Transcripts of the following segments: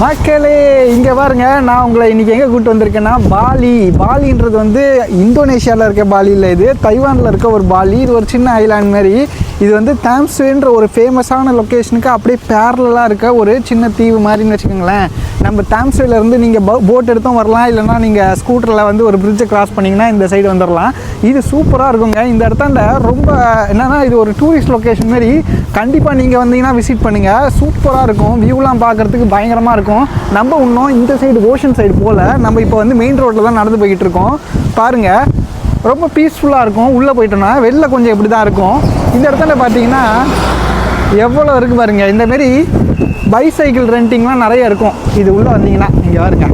மக்களே இங்கே பாருங்க நான் உங்களை இன்னைக்கு எங்கே கூப்பிட்டு வந்திருக்கேன்னா பாலி. பாலின்றது வந்து இந்தோனேஷியாவில் இருக்க பாலி இல்லை இது தைவானில் இருக்க ஒரு பாலி. இது ஒரு சின்ன ஐலாண்ட் மாதிரி இது வந்து தாம்ஸ்வேன்ற ஒரு ஃபேமஸான லொக்கேஷனுக்கு அப்படியே பேரலாக இருக்க ஒரு சின்ன தீவு மாதிரின்னு வச்சுக்கோங்களேன். நம்ம தாம்ஸ்வேல நீங்கள் போ போட் எடுத்தும் வரலாம் இல்லைன்னா நீங்கள் ஸ்கூட்டரில் வந்து ஒரு பிரிட்ஜை கிராஸ் பண்ணிங்கன்னா இந்த சைடு வந்துடலாம் இது சூப்பராக இருக்குங்க. இந்த இடத்தாண்ட ரொம்ப என்னன்னா இது ஒரு டூரிஸ்ட் லொக்கேஷன் மாரி கண்டிப்பாக நீங்கள் வந்தீங்கன்னா விசிட் பண்ணுங்கள் சூப்பராக இருக்கும். வியூலாம் பார்க்குறதுக்கு பயங்கரமாக இருக்கும். நம்ம இன்னும் இந்த சைடு ஓஷன் சைடு போல் நம்ம இப்போ வந்து மெயின் ரோட்டில் தான் நடந்து போய்கிட்டு இருக்கோம். பாருங்கள் ரொம்ப பீஸ்ஃபுல்லாக இருக்கும். உள்ளே போயிட்டோன்னா வெளில கொஞ்சம் இப்படி தான் இருக்கும். இந்த இடத்துல பார்த்தீங்கன்னா எவ்வளோ இருக்குது பாருங்க. இந்தமாரி பைசைக்கிள் ரெண்டிங்லாம் நிறைய இருக்கும். இது உள்ளே வந்தீங்கன்னா இங்கே பாருங்க.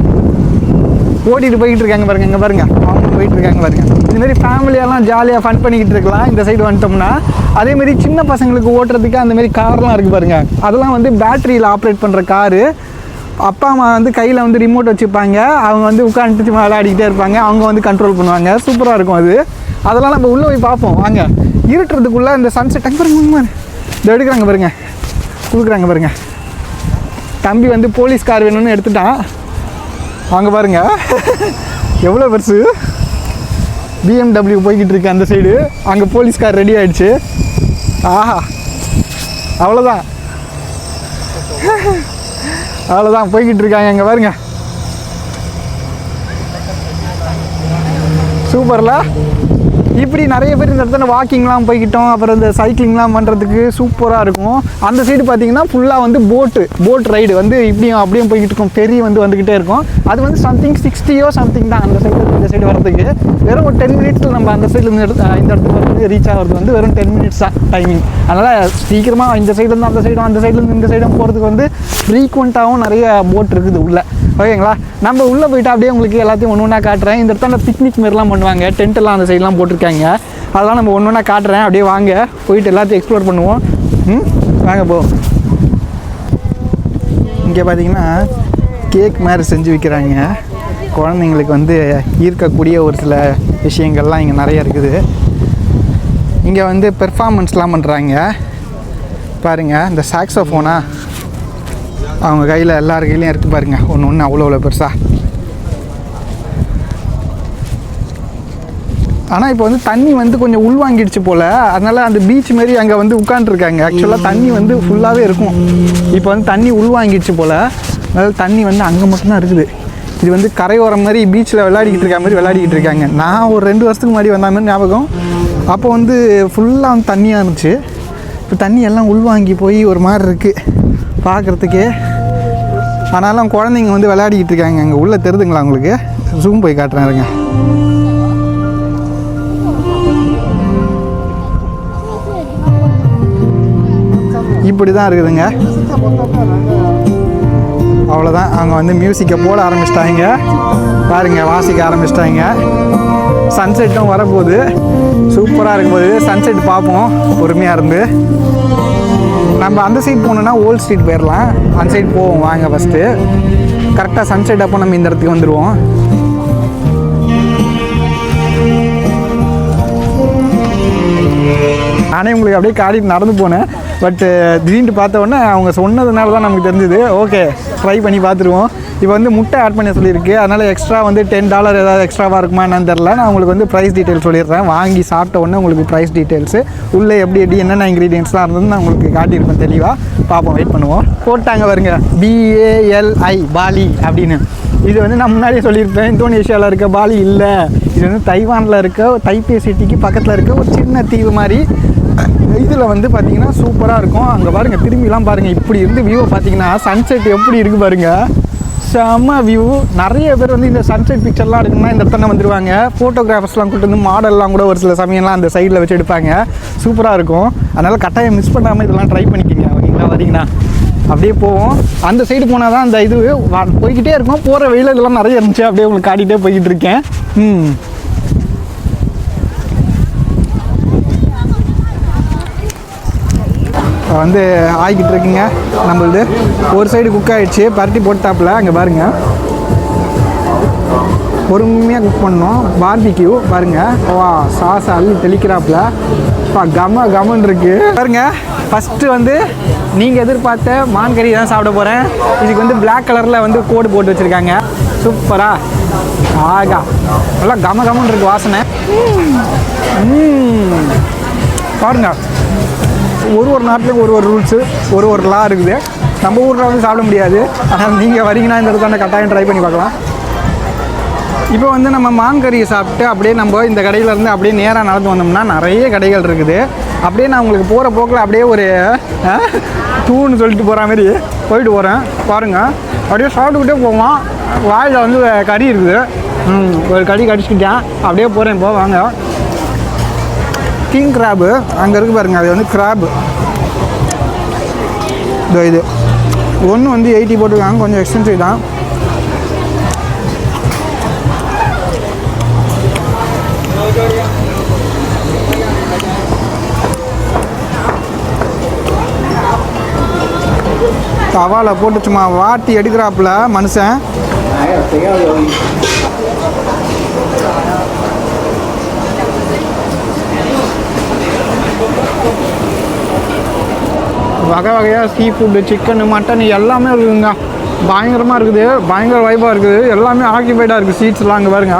ஓட்டிட்டு போய்கிட்டு இருக்காங்க பாருங்க இங்கே பாருங்க. அவங்க போயிட்டு இருக்காங்க பாருங்க. இதுமாரி ஃபேமிலியெல்லாம் ஜாலியாக ஃபன் பண்ணிக்கிட்டு இருக்கலாம். இந்த சைடு வந்துட்டோம்னா அதேமாரி சின்ன பசங்களுக்கு ஓட்டுறதுக்கு அந்தமாரி கார்லாம் இருக்குது பாருங்க. அதெல்லாம் வந்து பேட்டரியில் ஆப்ரேட் பண்ணுற காரு. அப்பா அம்மா வந்து கையில் வந்து ரிமோட் வச்சுப்பாங்க. அவங்க வந்து உட்காந்துட்டு விளையாடிக்கிட்டே இருப்பாங்க. அவங்க வந்து கண்ட்ரோல் பண்ணுவாங்க. சூப்பராக இருக்கும் அது. அதெல்லாம் நம்ம உள்ளே போய் பார்ப்போம். வாங்க. இருட்டுறதுக்குள்ளே இந்த சன்செட் அங்கே பாருங்க பாருங்க. இதை எடுக்கிறாங்க பாருங்க. கொடுக்குறாங்க பாருங்க. தம்பி வந்து போலீஸ் கார் வேணும்னு எடுத்துட்டான். அங்கே பாருங்க. எவ்வளோ பெருசு? பிஎம்டபிள்யூ போய்கிட்டு இருக்கு அந்த சைடு அங்கே போலீஸ் கார் ரெடி ஆகிடுச்சு ஆஹா. அவ்வளோதான். அவ்வளோதான். போய்கிட்டு இருக்காங்க அங்கே பாருங்க. சூப்பர்ல? இப்படி நிறைய பேர் இந்த இடத்துல வாக்கிங்லாம் போய்கிட்டோம் அப்புறம் இந்த சைக்கிளிங்லாம் பண்ணுறதுக்கு சூப்பராக இருக்கும். அந்த சைடு பார்த்தீங்கன்னா ஃபுல்லாக வந்து போட்டு போட் ரைடு வந்து இப்படியும் அப்படியும் போய்கிட்டு இருக்கும். பெரிய வந்து வந்துக்கிட்டே இருக்கும். அது வந்து சம்திங் சிக்ஸ்டியோ சம்திங் தான் அந்த சைடு இந்த சைடு வரதுக்கு வெறும் ஒரு டென் மினிட்ஸில் நம்ம அந்த சைடில் இந்த இடத்து இந்த இடத்துக்கு வந்து ரீச் ஆகிறது வந்து வெறும் டென் மினிட்ஸ் தான் டைமிங் அதனால் சீக்கிரமாக இந்த சைடுலேருந்து அந்த சைடும் அந்த சைடுலேருந்து இந்த சைடும் போகிறதுக்கு வந்து ஃப்ரீக்வெண்ட்டாகவும் நிறைய போட் இருக்குது உள்ளே. ஓகேங்களா? நம்ம உள்ளே போயிட்டு அப்படியே உங்களுக்கு எல்லாத்தையும் ஒன்று ஒன்றா காட்டுறேன். இந்த இடத்துல பிக்னிக் மாதிரிலாம் பண்ணுவாங்க. டென்ட் எல்லாம் அந்த சைட்லாம் போட்டிருக்காங்க அதெல்லாம் நம்ம ஒன்று ஒன்றா காட்டுறேன். அப்படியே வாங்க. போயிட்டு எல்லாத்தையும் எக்ஸ்ப்ளோர் பண்ணுவோம். ம்? வாங்க போ. இங்கே பார்த்தீங்கன்னா கேக் மாதிரி செஞ்சு விற்கிறாங்க குழந்தைங்களுக்கு வந்து ஈர்க்கக்கூடிய ஒரு சில விஷயங்கள்லாம் இங்கே நிறைய இருக்குது. இங்கே வந்து பெர்ஃபார்மன்ஸ்லாம் பண்ணுறாங்க பாருங்கள் இந்த சாக்ஸோஃபோனா அவங்க கையில் எல்லார் கையிலையும் இருக்குது பாருங்க. ஒன்று ஒன்று அவ்வளோ அவ்வளோ பெருசாக ஆனால் இப்போ வந்து தண்ணி வந்து கொஞ்சம் உள்வாங்கிடுச்சு போல். அதனால் அந்த பீச் மாரி அங்கே வந்து உட்காந்துருக்காங்க ஆக்சுவலாக தண்ணி வந்து ஃபுல்லாகவே இருக்கும். இப்போ வந்து தண்ணி உள்வாங்கிடுச்சு போல். அதனால் தண்ணி வந்து அங்கே மட்டும்தான் இருக்குது. இது வந்து கரையோரம் மாதிரி பீச்சில் விளையாடிக்கிட்டு இருக்க மாதிரி விளையாடிக்கிட்டு இருக்காங்க. நான் ஒரு ரெண்டு வருஷத்துக்கு முன்னாடி வந்த மாதிரி ஞாபகம். அப்போ வந்து ஃபுல்லாக வந்து தண்ணியாக இருந்துச்சு இப்போ தண்ணி எல்லாம் உள்வாங்கி போய் ஒரு மாதிரி இருக்குது பார்க்குறதுக்கே ஆனாலும் குழந்தைங்க வந்து விளையாடிக்கிட்டு இருக்காங்க. அங்கே உள்ளே தெரிதுங்களா உங்களுக்கு? ஜூம் போய் காட்டுறேன் இருங்க. இப்படி தான் இருக்குதுங்க. அவ்வளோதான் அவங்க வந்து மியூசிக்கை போட ஆரம்பிச்சிட்டாங்க. பாருங்க வாசிக்க ஆரம்பிச்சிட்டாங்க. சன்செட்டும் வரப்போகுது. சூப்பராக இருக்கும் போது சன்செட் பார்ப்போம். பொறுமையாக இருந்து. நம்ம அந்த சைட் போனோன்னா ஓல்ட் ஸ்ட்ரீட் போயிடலாம் அந்த சைட் போவோம். வாங்க ஃபஸ்ட்டு கரெக்டாக சன்செட் அப்போ நம்ம இந்த இடத்துக்கு வந்துடுவோம் நானே உங்களுக்கு அப்படியே காடிட்டு நடந்து போனேன். பட்டு திடீர்னு பார்த்த உடனே அவங்க சொன்னதுனால தான் நமக்கு தெரிஞ்சுது. ஓகே ட்ரை பண்ணி பார்த்துருவோம். இப்போ வந்து முட்டை ஆட் பண்ண சொல்லியிருக்கு. அதனால் எக்ஸ்ட்ரா வந்து டென் டாலர் ஏதாவது எக்ஸ்ட்ராவாக இருக்குமா என்னன்னு தெரில நான் உங்களுக்கு வந்து ப்ரைஸ் டீட்டெயில் சொல்லிடுறேன். வாங்கி சாப்பிட்ட உடனே உங்களுக்கு ப்ரைஸ் டீட்டெயில்ஸு உள்ளே எப்படி எப்படி என்னென்ன இன்க்ரீடியன்ஸ்லாம் இருந்ததுன்னு நான் உங்களுக்கு காட்டியிருப்பேன் தெளிவாக பார்ப்போம் வெயிட் பண்ணுவோம். போட்டாங்க வருங்க பிஏஎல்ஐ பாலி அப்படின்னு. இது வந்து நான் முன்னாடியே சொல்லியிருப்பேன். இந்தோனேஷியாவில் இருக்க பாலி இல்லை. இது வந்து தைவானில் இருக்க தைப்பே சிட்டிக்கு பக்கத்தில் இருக்க ஒரு சின்ன தீவு மாதிரி இதில் வந்து பார்த்தீங்கன்னா சூப்பராக இருக்கும். அங்கே பாருங்கள் திரும்பிலாம் பாருங்கள் இப்படி இருந்து வியூவை பார்த்தீங்கன்னா சன்செட் எப்படி இருக்குது பாருங்கள் செம்ம வியூ நிறைய பேர் வந்து இந்த சன்செட் பிக்சர்லாம் எடுக்கணும்னா இந்த இடத்துல வந்துருவாங்க. ஃபோட்டோகிராஃபர்ஸ்லாம் கூட்டு வந்து மாடல்லாம் கூட ஒரு சில சமயம்லாம் அந்த சைடில் வச்சு எடுப்பாங்க. சூப்பராக இருக்கும். அதனால் கட்டாயம் மிஸ் பண்ணாமல் இதெல்லாம் ட்ரை பண்ணிக்கோங்க ஓகேங்களா வரீங்கன்னா. அப்படியே போவோம். அந்த சைடு போனால் தான் அந்த இது போய்கிட்டே இருக்கும். போகிற வெயில் இதெல்லாம் நிறைய இருந்துச்சு. அப்படியே உங்களுக்கு காட்டிகிட்டே போய்கிட்டு இருக்கேன். ம். வந்து ஆகிக்கிட்டு இருக்குங்க நம்மளது. ஒரு சைடு குக் ஆகிடுச்சு பரட்டி போட்டாப்புல அங்கே பாருங்க. பொறுமையாக குக் பண்ணோம் பார்பிக்யூ பாருங்க. வா சாஸ் அள்ளி தெளிக்கிறாப்புல. இப்போ கம கமன் இருக்கு. பாருங்க ஃபஸ்ட்டு வந்து நீங்கள் எதிர்பார்த்த மான் கறி தான் சாப்பிட போகிறேன் இதுக்கு வந்து பிளாக் கலரில் வந்து கோடு போட்டு வச்சுருக்காங்க. சூப்பரா. ஆகா. நல்லா கம கமன்னு இருக்கு வாசனை. ம். ஒரு ஒரு நாட்டிலும் ஒரு ஒரு ரூல்ஸு ஒரு ஒரு லா இருக்குது. நம்ம ஊரில் வந்து சாப்பிட முடியாது. ஆனால் நீங்கள் வரீங்கன்னா இந்த இடத்துல கட்டாயம் ட்ரை பண்ணி பார்க்கலாம். இப்போ வந்து நம்ம மாங்கறியை சாப்பிட்டு அப்படியே நம்ம இந்த கடையிலேருந்து அப்படியே நேராக நடந்து வந்தோம்னா நிறைய கடைகள் இருக்குது. அப்படியே நான் உங்களுக்கு போகிற போக்கில் அப்படியே ஒரு தூன்னு சொல்லிட்டு போகிற மாதிரி போயிட்டு போகிறேன் பாருங்கள் அப்படியே சாப்பிட்டுக்கிட்டே போவோம். வாயில் வந்து கறி இருக்குது. ம், ஒரு கறி கடிச்சிக்கிட்டேன். அப்படியே போகிறேன் போவாங்க கிங் கிராபு அங்கே இருக்கு பாருங்க அது வந்து கிராபு இதோ இது. ஒன்று வந்து எயிட்டி போட்டிருக்காங்க கொஞ்சம் எக்ஸ்பென்சிவ் தான். தவால போட்டு சும்மா வாட்டி எடுக்கிறாப்புல மனுஷன். வகை வகையாக சீ ஃபுட்டு சிக்கனு மட்டன் எல்லாமே இருக்குதுங்க பயங்கரமாக இருக்குது. பயங்கர வைப்பாக இருக்குது. எல்லாமே ஆக்கியபைடாக இருக்குது சீட்ஸ்லாம் அங்கே பாருங்க.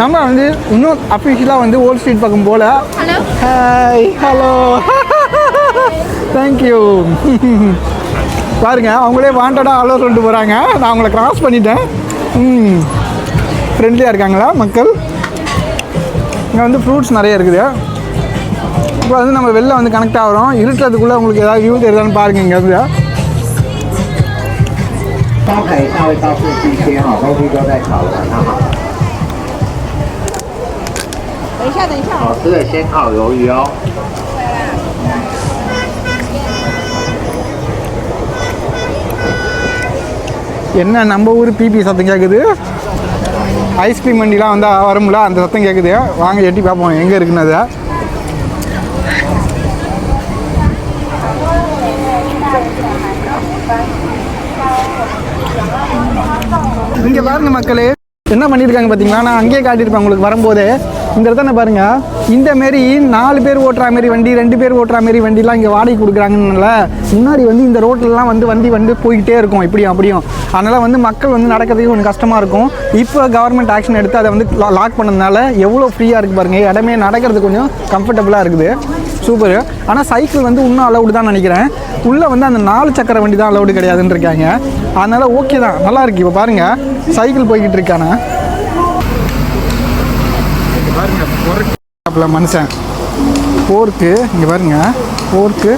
நம்ம வந்து இன்னும் அஃபிஷியலாக வந்து ஓல்ட் ஸ்ட்ரீட் பக்கம் போல். ஹாய் ஹலோ தேங்க்யூ பாருங்க அவங்களே வாண்டடாக ஹலோ சொல்லிட்டு போகிறாங்க நான் அவங்கள கிராஸ் பண்ணிட்டேன். ம். ஃப்ரெண்ட்லியாக இருக்காங்களா மக்கள்? இங்கே வந்து ஃப்ரூட்ஸ் நிறைய இருக்குது. இப்போ வந்து நம்ம வெளில வந்து கனெக்ட் ஆகிறோம். இருட்டுறதுக்குள்ளே உங்களுக்கு ஏதாவது வியூ தெரியுதான்னு பாருங்கள் இங்கேருந்து என்ன நம்ம ஊர் பிபி சத்தம் கேட்குது ஐஸ்கிரீம் வண்டிலாம் வந்தால் வரும்ல அந்த சத்தம் கேட்குது வாங்க எட்டி பார்ப்போம். எங்கே இருக்குன்னு அதை. இங்கே பாருங்க மக்களே. என்ன பண்ணியிருக்காங்க பார்த்தீங்களா? நான் அங்கேயே காட்டியிருப்பேன் உங்களுக்கு வரும்போது. இந்த இடத்துல பாருங்க? இந்த மாரி நாலு பேர் ஓட்டுற மாரி வண்டி ரெண்டு பேர் ஓட்டுற மாரி வண்டிலாம் இங்கே வாடகை கொடுக்குறாங்கன்னு முன்னாடி வந்து இந்த ரோட்லலாம் வந்து வண்டி வந்து போய்கிட்டே இருக்கும் இப்படியும் அப்படியும். அதனால் வந்து மக்கள் வந்து நடக்கிறதுக்கு கொஞ்சம் கஷ்டமாக இருக்கும். இப்போ கவர்மெண்ட் ஆக்ஷன் எடுத்து அதை வந்து லாக் பண்ணதுனால எவ்வளோ ஃப்ரீயாக இருக்குது பாருங்கள் இடமே நடக்கிறது கொஞ்சம் கம்ஃபர்டபுளாக இருக்குது. சூப்பர் ஆனால் சைக்கிள் வந்து இன்னும் அலௌடு தான் நினைக்கிறேன். உள்ளே வந்து அந்த நாலு சக்கர வண்டி தான் அலௌடு கிடையாதுன்னு இருக்காங்க. அதனால் ஓகே தான். நல்லா இருக்குது இப்போ பாருங்கள் சைக்கிள் போய்கிட்டு இருக்கானே பாருங்கள் மனுஷன். போர்க்கு இங்கே பாருங்கள் போர்க்கு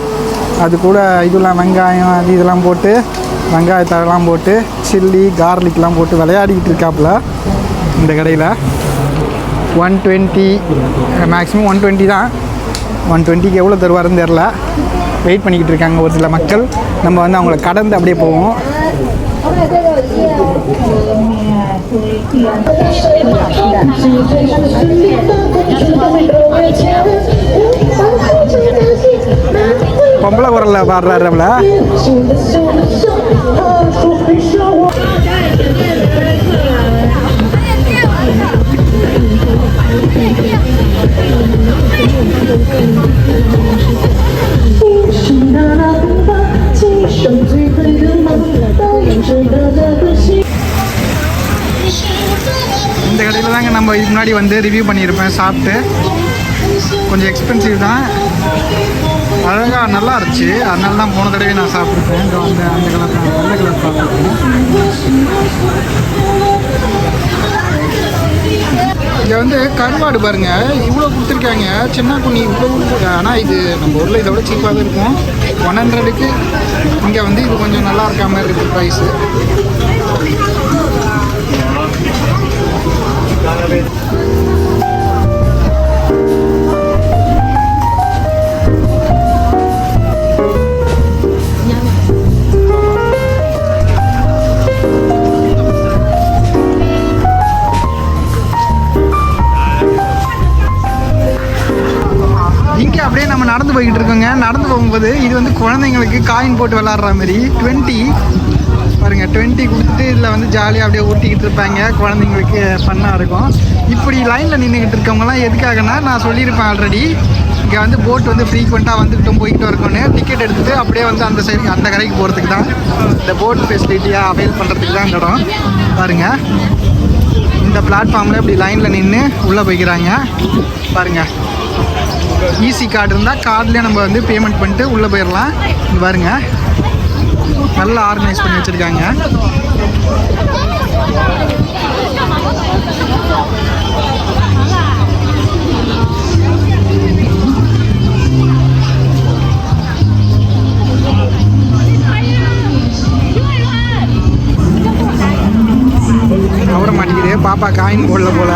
அது கூட இதெல்லாம் வெங்காயம் அது இதெல்லாம் போட்டு வெங்காயத்தழலாம் போட்டு சில்லி கார்லிக்லாம் போட்டு விளையாடிக்கிட்டு இருக்காப்புல இந்த கடையில். One twenty maximum one twenty தான். ஒன் டுவெண்ட்டிக்கு எவ்வளோ தருவாருன்னு தெரில வெயிட் பண்ணிக்கிட்டு இருக்காங்க ஒரு சில மக்கள். நம்ம வந்து அவங்கள கடந்து அப்படியே போவோம். பொம்பளை குரலில் பாடுறாரு அவளை முன்னாடி வந்து ரிவ்யூ பண்ணியிருப்பேன் சாப்பிட்டு. கொஞ்சம் எக்ஸ்பென்சிவ் தான். அழகாக நல்லா இருந்துச்சு. அதனால தான் போன தடவை நான் சாப்பிட்ருக்கேன் அந்த அந்த கலர் தான். வெள்ளை கலர் சாப்பிட்ருக்கேன் இங்கே வந்து கருவாடு பாருங்கள் இவ்வளோ கொடுத்துருக்காங்க. சின்ன குண்ணி இவ்வளோ ஆனால் இது நம்ம ஊரில் இதை விட சீப்பாக இருக்கும். ஒன் ஹண்ட்ரடுக்கு இங்கே வந்து இது கொஞ்சம் நல்லா இருக்க மாதிரி இருக்குது ப்ரைஸு குழந்தைங்களுக்கு காயின் போட்டு விளாட்ற மாதிரி டுவெண்ட்டி பாருங்க டுவெண்ட்டி கொடுத்துட்டு இதில் வந்து ஜாலியாக அப்படியே ஊட்டிக்கிட்டு இருப்பாங்க. குழந்தைங்களுக்கு ஃபன்னாக இருக்கும். இப்படி லைனில் நின்றுக்கிட்டு இருக்கவங்கலாம் எதுக்காகனா நான் சொல்லியிருப்பேன் ஆல்ரெடி இங்கே வந்து போட் வந்து ஃப்ரீக்வெண்ட்டாக வந்துக்கிட்டும் போய்கிட்டும் இருக்கோன்னு. டிக்கெட் எடுத்துகிட்டு அப்படியே வந்து அந்த சைடு அந்த கரைக்கு போகிறதுக்கு தான். இந்த போட் ஃபெசிலிட்டியாக அவைல் பண்ணுறதுக்கு தான் இந்த இடம். பாருங்க. இந்த பிளாட்ஃபார்மில் இப்படி லைனில் நின்று உள்ளே போய்க்கிறாங்க. பாருங்கள் ஈஸி கார்டு இருந்தால் கார்ட்லேயே நம்ம வந்து பேமெண்ட் பண்ணிட்டு உள்ளே போயிடலாம் பாருங்க. நல்லா ஆர்கனைஸ் பண்ணி வச்சுருக்காங்க. அவட மாட்டேங்குது பாப்பா காயின் போடல போல.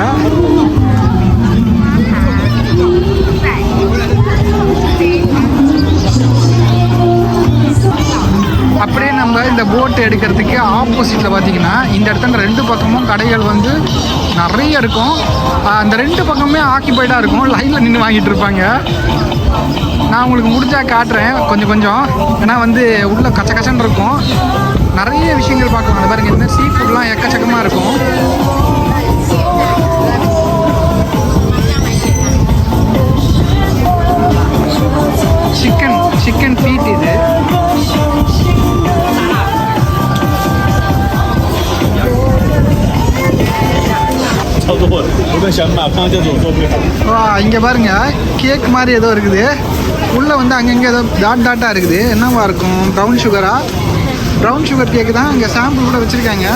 அப்படியே நம்ம இந்த போட் எடுக்கிறதுக்கு ஆப்போசிட்டில் பார்த்தீங்கன்னா இந்த இடத்துல ரெண்டு பக்கமும் கடைகள் வந்து நிறைய இருக்கும். அந்த ரெண்டு பக்கமே ஆக்கிபைடாக இருக்கும். லைனில் நின்று வாங்கிட்டு இருப்பாங்க. நான் உங்களுக்கு முடிஞ்சா காட்டுறேன். கொஞ்சம் கொஞ்சம். ஏன்னா வந்து உள்ள கச்ச கச்சன்னு இருக்கும். நிறைய விஷயங்கள் பார்க்கலாம். அது பாருங்க இந்த சீ ஃபுட்லாம் எக்கச்சக்கமாக இருக்கும். சிக்கன் சிக்கன் பீட் இது. இங்கே பாருங்க. கேக் மாதிரி ஏதோ இருக்குது. உள்ளே வந்து அங்கங்கே ஏதோ டாட் டாட்டாக இருக்குது. என்னவா இருக்கும்? ப்ரௌன் சுகரா ப்ரௌன் சுகர் கேக்கு தான் இங்கே சாம்பிள் கூட வச்சுருக்காங்க.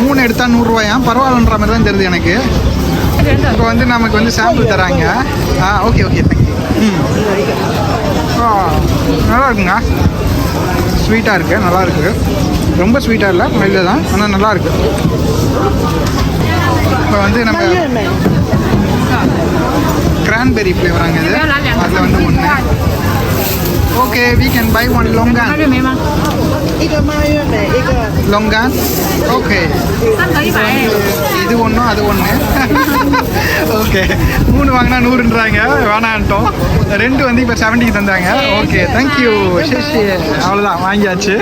மூணு எடுத்தால் நூறுரூவாயாம் பரவாயில்லன்ற மாதிரி தான் தெரியுது எனக்கு. இப்போ வந்து நமக்கு வந்து சாம்பிள் தராங்க. ஆ ஓகே ஓகே தேங்க்யூ நல்லா இருக்குங்க ஸ்வீட்டாக இருக்குது நல்லா இருக்குது ரொம்ப ஸ்வீட்டாக இல்லை மைல்டு தான் ஆனால் நல்லா இருக்குது இப்போ வந்து நம்ம கிரான்பெரி ஃப்ளேவராங்க இது. அதில் வந்து ஒன்று okay we can buy one longan 一个蔓越莓，一个 லொங்கான் okay 三个一百。 இது ஒன்றும் அது ஒன்று ஓகே மூணு வாங்கினா நூறுன்றாங்க வேணான்ட்டோம் ரெண்டு வந்து இப்போ செவன்ட்டிக்கு தந்தாங்க ஓகே தேங்க்யூ சரி அவ்வளோதான் வாங்கியாச்சு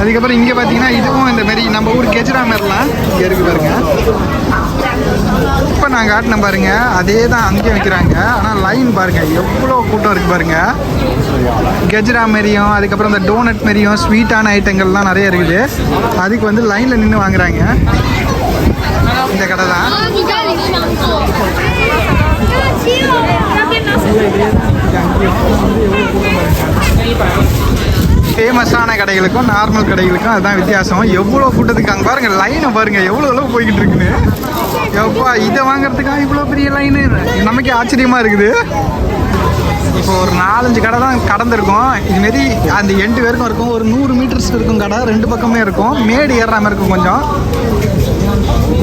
அதுக்கப்புறம் இங்கே பார்த்தீங்கன்னா இதுவும் இந்த மாதிரி நம்ம ஊர் கெஜ்ரா மாதிரிலாம் இங்கே இருக்கு பாருங்க இப்போ நான் காட்டின பாருங்க அதே தான் அங்கேயும் வைக்கிறாங்க ஆனால் லைன் பாருங்க எவ்வளோ கூட்டம் இருக்கு பாருங்க. கெஜ்ரா மாரியும் அதுக்கப்புறம் இந்த டோனட் மாரியும் ஸ்வீட்டான ஐட்டங்கள்லாம் நிறைய இருக்குது. அதுக்கு வந்து லைனில் நின்று வாங்குறாங்க. இந்த கடை தான். ஃபேமஸான கடைகளுக்கும் நார்மல் கடைகளுக்கும் அதுதான் வித்தியாசம். எவ்வளோ கூட்டத்துக்கு அங்கே பாருங்கள் லைனை பாருங்கள் எவ்வளோ அளவு போய்கிட்டு இருக்குன்னு. எப்பா இதை வாங்குறதுக்காக இவ்வளோ பெரிய லைனு நமக்கே ஆச்சரியமாக இருக்குது. இப்போ ஒரு நாலஞ்சு கடை தான் கடந்திருக்கும். இதுமாரி அந்த எண்டு பேருக்கும் இருக்கும். ஒரு நூறு மீட்டர்ஸ் இருக்கும் கடை ரெண்டு பக்கமே இருக்கும். மேடு ஏறுற மாதிரி இருக்கும் கொஞ்சம்.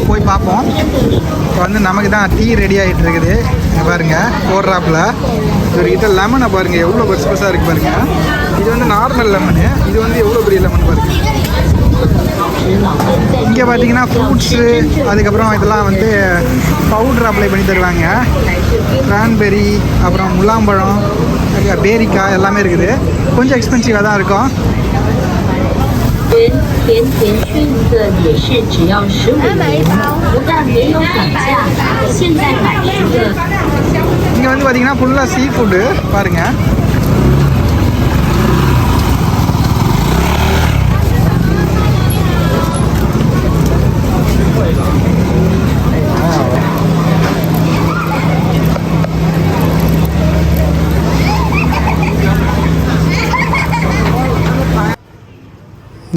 போய் பார்ப்போம். இப்போ வந்து நமக்கு தான் டீ ரெடி ஆகிட்டு இருக்குது. பாருங்கள் போடுறாப்புல. இவர்கிட்ட லெமனை பாருங்கள் எவ்வளோ பெருசு பெருசாக இருக்குது பாருங்கள் இது வந்து நார்மல் லெமனு இது வந்து எவ்வளோ பெரிய லெமன் பாருங்க இங்கே பார்த்தீங்கன்னா ஃப்ரூட்ஸு அதுக்கப்புறம் இதெல்லாம் வந்து பவுட்ரு அப்ளை பண்ணி தருவாங்க கிரான்பெரி அப்புறம் முலாம்பழம் அதுக்கு பேரிக்காய் எல்லாமே இருக்குது கொஞ்சம் எக்ஸ்பென்சிவாக தான் இருக்கும் 甜甜甜圈的也是只要十五元，不但没有涨价，现在买十个 இங்கே வந்து பார்த்தீங்கன்னா ஃபுல்லாக சீ ஃபுட்டு பாருங்கள்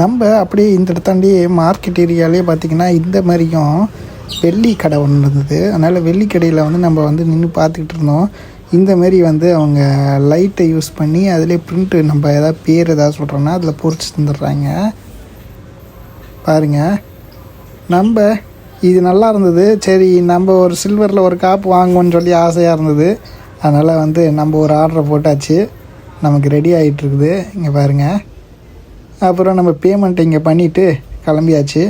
நம்ம அப்படியே இந்த இடத்தாண்டி மார்க்கெட் ஏரியாலே பார்த்திங்கன்னா இந்த மாதிரியும் வெள்ளி கடை ஒன்று இருந்தது. அதனால் வெள்ளி கடையில் வந்து நம்ம வந்து நின்று பார்த்துக்கிட்டு இருந்தோம். இந்த மாரி வந்து அவங்க லைட்டை யூஸ் பண்ணி அதிலே பிரிண்ட்டு நம்ம எதாவது பேர் எதாவது சொல்கிறோன்னா அதில் பொறிச்சு தந்துடுறாங்க. பாருங்கள் நம்ம இது நல்லா இருந்தது. சரி நம்ம ஒரு சில்வரில் ஒரு காப்பு வாங்குவோன்னு சொல்லி ஆசையாக இருந்தது. அதனால் வந்து நம்ம ஒரு ஆர்டரை போட்டாச்சு. நமக்கு ரெடி ஆகிட்டு இருக்குது. இங்கே பாருங்கள் அப்புறம் நம்ம பேமெண்ட் இங்கே பண்ணிவிட்டு கிளம்பியாச்சு.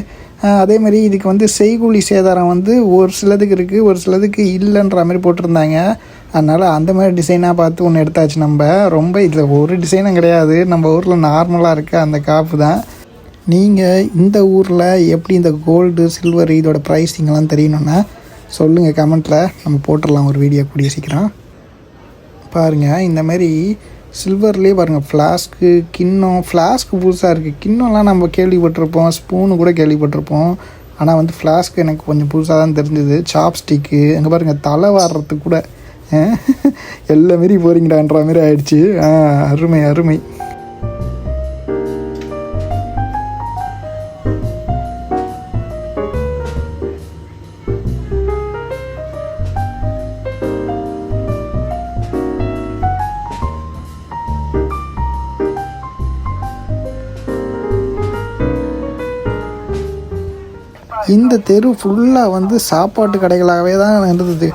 அதே மாதிரி இதுக்கு வந்து செய்கூலி சேதாரம் வந்து ஒரு சிலதுக்கு இருக்குது ஒரு சிலதுக்கு இல்லைன்ற மாதிரி போட்டிருந்தாங்க. அதனால் அந்த மாதிரி டிசைனாக பார்த்து ஒன்று எடுத்தாச்சு நம்ம. ரொம்ப இதில் ஒரு டிசைனும் கிடையாது. நம்ம ஊரில் நார்மலாக இருக்க அந்த காப்பு தான். நீங்கள் இந்த ஊரில் எப்படி இந்த கோல்டு சில்வர் இதோட ப்ரைஸிங்கெல்லாம் தெரியணும்னா சொல்லுங்கள் கமெண்ட்டில் நம்ம போட்டுடலாம் ஒரு வீடியோ கூடிய சீக்கிரம். பாருங்கள் இந்த மாதிரி சில்வர்லேயே பாருங்கள் ஃப்ளாஸ்க்கு கிண்ணம் ஃப்ளாஸ்க்கு புதுசாக இருக்குது கிண்ணம்லாம் நம்ம கேள்விப்பட்டிருப்போம் ஸ்பூனு கூட கேள்விப்பட்டிருப்போம். ஆனால் வந்து ஃப்ளாஸ்க்கு எனக்கு கொஞ்சம் புதுசாக தான் தெரிஞ்சுது. சாப்ஸ்டிக்கு அங்கே பாருங்கள் தலை வாடுறதுக்கு கூட எல்லா மாரி போகிறீங்கடான்ற மாதிரி ஆயிடுச்சு. ஆ, அருமை அருமை. இந்த தெரு ஃபுல்லாக வந்து சாப்பாட்டு கடைகளாகவே தான் இருந்தது.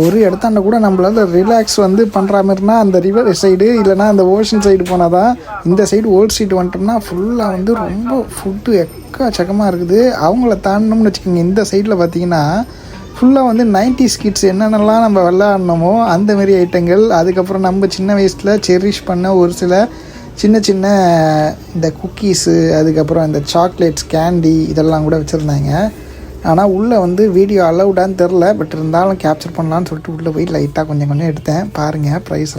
ஒரு இடத்தாண்ட கூட நம்மளால் ரிலாக்ஸ் வந்து பண்ணுற மாதிரினா அந்த ரிவர் சைடு இல்லைனா அந்த ஓஷன் சைடு போனால் தான் இந்த சைடு ஓல்ட் சைடு வந்துட்டோம்னா ஃபுல்லாக வந்து ரொம்ப ஃபுட்டு எக்கச்சக்கமாக இருக்குது. அவங்கள தாண்டணும்னு வச்சுக்கோங்க இந்த சைடில் பார்த்தீங்கன்னா ஃபுல்லாக வந்து 90s கிட்ஸ் என்னென்னலாம் நம்ம விளையாடணுமோ அந்தமாரி ஐட்டங்கள் அதுக்கப்புறம் நம்ம சின்ன வயசில் செரிஷ் பண்ண ஒரு சில சின்ன சின்ன இந்த குக்கீஸு அதுக்கப்புறம் இந்த சாக்லேட்ஸ் கேண்டி இதெல்லாம் கூட வச்சுருந்தாங்க. ஆனால் உள்ளே வந்து வீடியோ அலௌடான்னு தெரில பட் இருந்தாலும் கேப்சர் பண்ணலான்னு சொல்லிட்டு உள்ளே போய் லைட்டாக கொஞ்சம் கொஞ்சம் எடுத்தேன். பாருங்கள் ப்ரைஸ்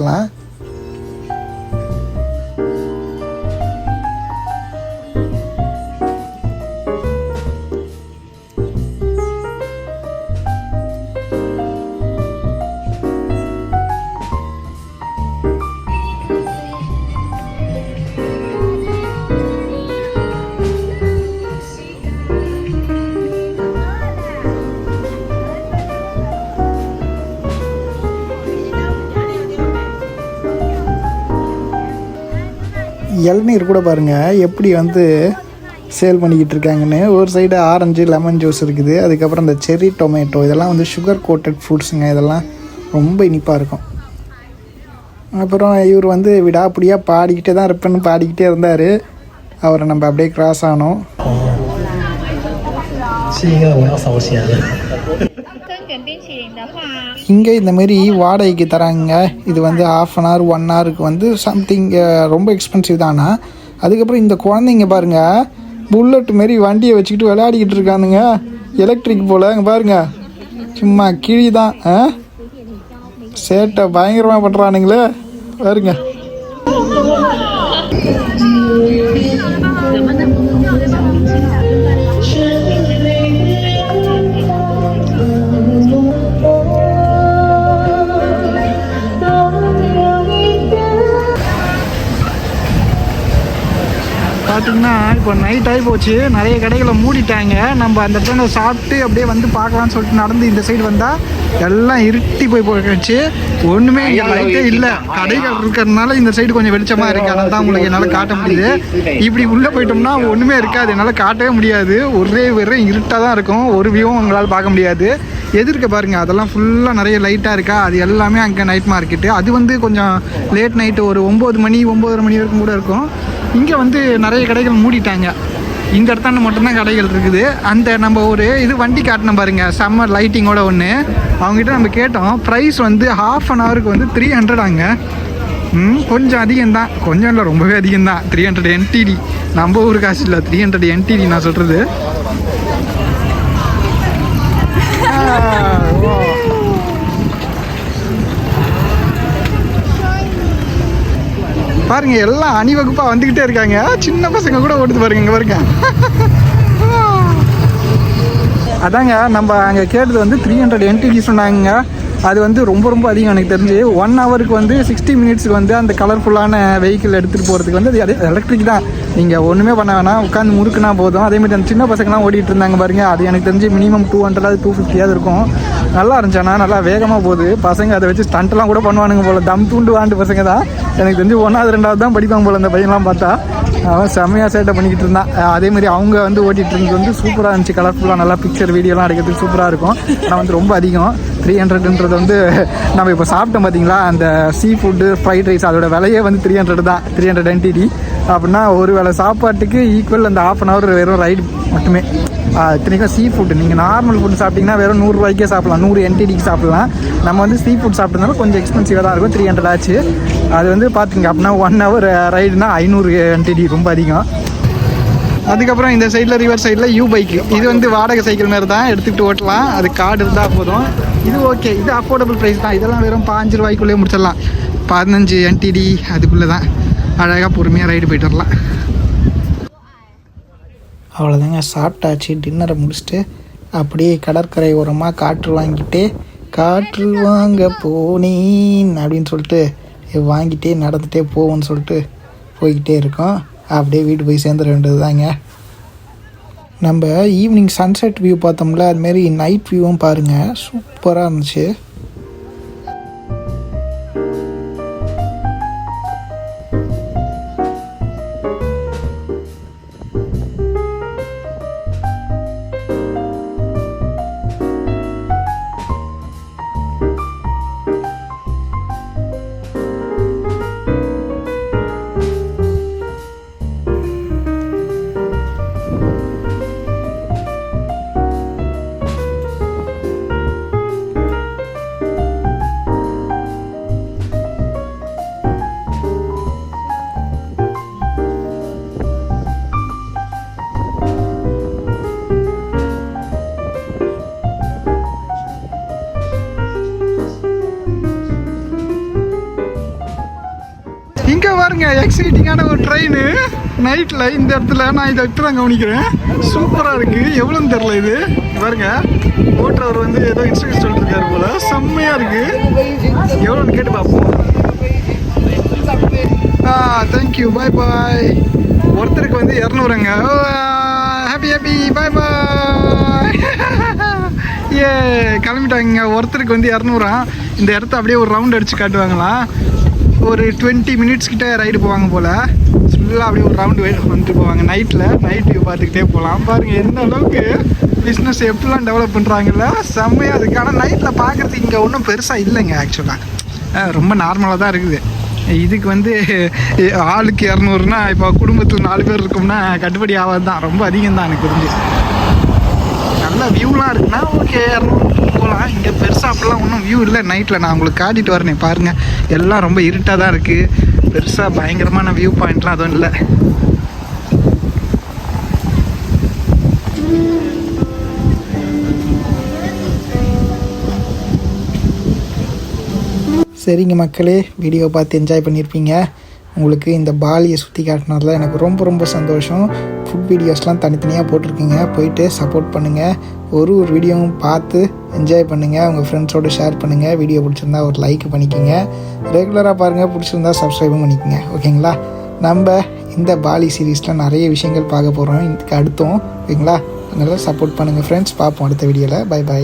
இளநீர் கூட பாருங்கள் எப்படி வந்து சேல் பண்ணிக்கிட்டு இருக்காங்கன்னு. ஒரு சைடு ஆரஞ்சு லெமன் ஜூஸ் இருக்குது. அதுக்கப்புறம் இந்த செர்ரி டொமேட்டோ இதெல்லாம் வந்து சுகர் கோட்டட் ஃப்ரூட்ஸுங்க இதெல்லாம் ரொம்ப இனிப்பாக இருக்கும். அப்புறம் இவர் வந்து விடாப்பிடியாக பாடிக்கிட்டே தான் இருப்பேன்னு பாடிக்கிட்டே இருந்தார். அவரை நம்ம அப்படியே கிராஸ் ஆனோம் இங்கே இந்த மாதிரி வாடகைக்கு தராங்க. இது வந்து ஆஃப் அன் ஹவர் ஒன் ஹவருக்கு வந்து சம்திங் ரொம்ப எக்ஸ்பென்சிவ் தானா? அதுக்கப்புறம் இந்த குழந்தைங்க பாருங்க புல்லட் மாரி வண்டியை வச்சுக்கிட்டு விளையாடிக்கிட்டு இருக்கானுங்க. எலக்ட்ரிக் போல் அங்கே பாருங்க. சும்மா கிழி தான் ஆ? சேட்டை பயங்கரமாக பண்ணுறானுங்களே பாருங்க. பார்த்தீங்கன்னா இப்போ நைட் ஆகி போச்சு நிறைய கடைகளை மூடிட்டாங்க. நம்ம அந்த இடத்துல சாப்பிட்டு அப்படியே வந்து பார்க்கலாம்னு சொல்லிட்டு நடந்து இந்த சைடு வந்தால் எல்லாம் இருட்டி போய் போயிடுச்சு. ஒன்றுமே இங்கே லைட்டே இல்லை. கடைகள் இருக்கிறதுனால இந்த சைடு கொஞ்சம் வெளிச்சமாக இருக்கு. அதனால தான் உங்களுக்கு என்னால் காட்ட முடியுது. இப்படி உள்ளே போயிட்டோம்னா ஒன்றுமே இருக்காது. என்னால் காட்டவே முடியாது. ஒரே ஒரே இருட்டாக தான் இருக்கும். ஒரு வியூவும் உங்களால் பார்க்க முடியாது. எதிர்க்க பாருங்க அதெல்லாம் ஃபுல்லாக நிறைய லைட்டாக இருக்கா? அது எல்லாமே அங்கே நைட் மார்க்கெட்டு அது வந்து கொஞ்சம் லேட் நைட்டு ஒரு ஒம்பது மணி ஒம்பதரை மணி வரைக்கும் கூட இருக்கும். இங்கே வந்து நிறைய கடைகள் மூடிட்டாங்க. இந்த இடத்தாண்ட மட்டும்தான் கடைகள் இருக்குது. அந்த நம்ம ஒரு இது வண்டி காட்டணும் பாருங்கள் செம்ம லைட்டிங்கோட ஒன்று அவங்ககிட்ட நம்ம கேட்டோம் ப்ரைஸ் வந்து ஹாஃப் அன் ஹவருக்கு வந்து த்ரீ ஹண்ட்ரட் கொஞ்சம் அதிகம்தான். கொஞ்சம் இல்லை ரொம்பவே அதிகம்தான். த்ரீ ஹண்ட்ரட் என்டிடி நம்ம ஊர் காசு இல்லை த்ரீ ஹண்ட்ரட் என்டிடி நான் சொல்கிறது பாருங்க எல்லாம் அணிவகுப்பாக வந்துக்கிட்டே இருக்காங்க. சின்ன பசங்க கூட ஓடுது பாருங்க இங்கே பாருங்க. அதாங்க நம்ம அங்கே கேட்டது வந்து த்ரீ ஹண்ட்ரட் என்டிடி சொன்னாங்க. அது வந்து ரொம்ப ரொம்ப அதிகம் எனக்கு தெரிஞ்சு. ஒன் ஹவருக்கு வந்து சிக்ஸ்டி மினிட்ஸுக்கு வந்து அந்த கலர்ஃபுல்லான வெஹிக்கிள் எடுத்துகிட்டு போகிறதுக்கு வந்து அது எலக்ட்ரிக் தான். நீங்கள் ஒன்றுமே பண்ண வேணாம். உட்காந்து முறுக்குனா போதும். அதேமாதிரி அந்த சின்ன பசங்கலாம் ஓடிட்டு இருந்தாங்க பாருங்கள் அது எனக்கு தெரிஞ்சு மினிமம் டூ ஹண்ட்ரட் டூ ஃபிஃப்டியாவது இருக்கும். நல்லா இருந்துச்சு நல்லா வேகமாக போகுது. பசங்க அதை வச்சு ஸ்டண்ட்லாம் கூட பண்ணுவானுங்க போல். தம் தூண்டு வாண்டு பசங்க தான். எனக்கு தெரிஞ்சு ஒன்றாவது ரெண்டாவது தான் படிப்பாங்க போல் அந்த பையன்லாம் பார்த்தா. அவன் செம்மையாக சேட்டை பண்ணிக்கிட்டு இருந்தான். அதேமாதிரி அவங்க வந்து ஓட்டிகிட்டு இருந்தது வந்து சூப்பராக இருந்துச்சு. கலர்ஃபுல்லாக நல்லா பிக்சர் வீடியோலாம் எடுக்கிறதுக்கு சூப்பராக இருக்கும். ஆனால் வந்து ரொம்ப அதிகம். த்ரீ ஹண்ட்ரட்ன்றது வந்து நம்ம இப்போ சாப்பிட்டோம் பார்த்தீங்களா அந்த சீ ஃபுட்டு ஃப்ரைட் ரைஸ் அதோட விலையே வந்து த்ரீ ஹண்ட்ரட் தான். த்ரீ ஹண்ட்ரட் என்டிடி அப்படின்னா ஒரு வேலை சாப்பாட்டுக்கு ஈக்குவல் அந்த ஆஃப் அன் ஹவர் வெறும் ரைடு மட்டுமே. இத்தனைக்கும் சீ ஃபுட்டு நீங்கள் நார்மல் ஃபுட் சாப்பிட்டீங்கன்னா வெறும் நூறுரூவாய்க்கே சாப்பிடலாம். நூறு என்டிடிக்கு சாப்பிட்லாம். நம்ம வந்து சீ ஃபுட் சாப்பிட்டதுனால கொஞ்சம் எக்ஸ்பென்சிவாக தான் இருக்கும். த்ரீ ஹண்ட்ரட் ஆச்சு. அது வந்து பார்த்துங்க அப்படின்னா ஒன் ஹவர் ரைடுனா ஐநூறு என்டிடி ரொம்ப அதிகம். அதுக்கப்புறம் இந்த சைடில் ரிவர் சைடில் யூ பைக்கு இது வந்து வாடகை சைக்கிள் மாதிரி தான் எடுத்துகிட்டு ஓட்டலாம். அது கார்டு இருந்தால் போதும். இது ஓகே இது அஃபோர்டபுள் ப்ரைஸ் தான். இதெல்லாம் வெறும் பாஞ்சு ரூபாய்க்குள்ளேயே முடிச்சிடலாம். பதினஞ்சு என்டிடி அதுக்குள்ளே தான் அழகாக பொறுமையாக ரைடு போயிட்டு வரலாம். அவ்வளோதாங்க சாப்பிட்டாச்சு டின்னரை முடிச்சுட்டு அப்படியே கடற்கரை ஓரமாக காற்று வாங்கிட்டு காற்று வாங்க போனேன் அப்படின்னு சொல்லிட்டு வாங்கிட்டே நடந்துகிட்டே போவோம்னு சொல்லிட்டு போய்கிட்டே இருக்கோம். அப்படியே வீட்டு போய் சேர்ந்துட வேண்டியது தாங்க நம்ம ஈவினிங் சன்செட் வியூ பார்த்தோம்ல அதுமாரி நைட் வியூவும் பாருங்கள் சூப்பராக இருந்துச்சு. எக்ஸைட்டிங்கான ஒரு ட்ரெயின் நைட்டில் இந்த இடத்துல நான் இதை எடுத்து தான் கவனிக்கிறேன். சூப்பராக இருக்குது எவ்வளோன்னு தெரில இது. பாருங்க. ஓட்டுறவர் வந்து ஏதோ இன்ஸ்ட்ரக்ஷன் சொல்லிட்டு இருக்காரு போல. செம்மையாக இருக்குது எவ்வளோன்னு கேட்டு பார்ப்போம். ஆ தேங்க்யூ பாய் பாய் ஒருத்தருக்கு வந்து இரநூறுங்க. ஹாப்பி ஹாப்பி பாய் பாய் ஏ கிளம்பிட்டாங்க. ஒருத்தருக்கு வந்து இரநூறா. இந்த இடத்த அப்படியே ஒரு ரவுண்ட் அடித்து காட்டுவாங்களாம் ஒரு டுவெண்ட்டி மினிட்ஸ் கிட்டே ரைடு போவாங்க போல். ஃபுல்லாக அப்படியே ஒரு ரவுண்டு வந்துட்டு போவாங்க. நைட்டில் நைட் வியூ பார்த்துக்கிட்டே போகலாம் பாருங்கள் எந்த அளவுக்கு பிஸ்னஸ் எப்படிலாம் டெவலப் பண்ணுறாங்கல்ல செம்மையாக இருக்குது ஆனால் நைட்டில் பார்க்குறதுக்கு இங்கே ஒன்றும் பெருசாக இல்லைங்க ஆக்சுவலாக ரொம்ப நார்மலாக தான் இருக்குது. இதுக்கு வந்து ஆளுக்கு இரநூறுனா இப்போ குடும்பத்தில் நாலு பேர் இருக்கோம்னா கட்டுப்படி ஆகாது தான் ரொம்ப அதிகம் தான் எனக்கு தெரிஞ்சு. நல்ல வியூலாம் இருக்குன்னா ஓகே போகலாம் இங்கே பெருசாக அப்படிலாம் ஒன்றும் வியூ இல்லை. நைட்டில் நான் உங்களுக்கு காட்டிட்டு வரேன் பாருங்கள் எல்லாம் ரொம்ப இருட்டாக தான் இருக்குது பெருசாக பயங்கரமான வியூ பாயிண்ட்லாம் அதுவும் இல்லை. சரிங்க மக்களே வீடியோ பார்த்து என்ஜாய் பண்ணியிருப்பீங்க உங்களுக்கு இந்த பாலியை சுற்றி காட்டினதில் எனக்கு ரொம்ப ரொம்ப சந்தோஷம். ஃபுட் வீடியோஸ்லாம் தனித்தனியாக போட்டிருக்கீங்க. போயிட்டு சப்போர்ட் பண்ணுங்கள் ஒரு ஒரு வீடியோவும் பார்த்து என்ஜாய் பண்ணுங்கள் உங்கள் ஃப்ரெண்ட்ஸோடு ஷேர் பண்ணுங்கள் வீடியோ பிடிச்சிருந்தா ஒரு லைக் பண்ணிக்கோங்க. ரெகுலராக பாருங்கள் பிடிச்சிருந்தா சப்ஸ்கிரைபும் பண்ணிக்கோங்க. ஓகேங்களா? நம்ம இந்த பாலி சீரீஸில் நிறைய விஷயங்கள் பார்க்க போகிறோம் இதுக்கு அடுத்தும் ஓகேங்களா? அதனால் சப்போர்ட் பண்ணுங்கள் ஃப்ரெண்ட்ஸ் பார்ப்போம் அடுத்த வீடியோவில் பை பை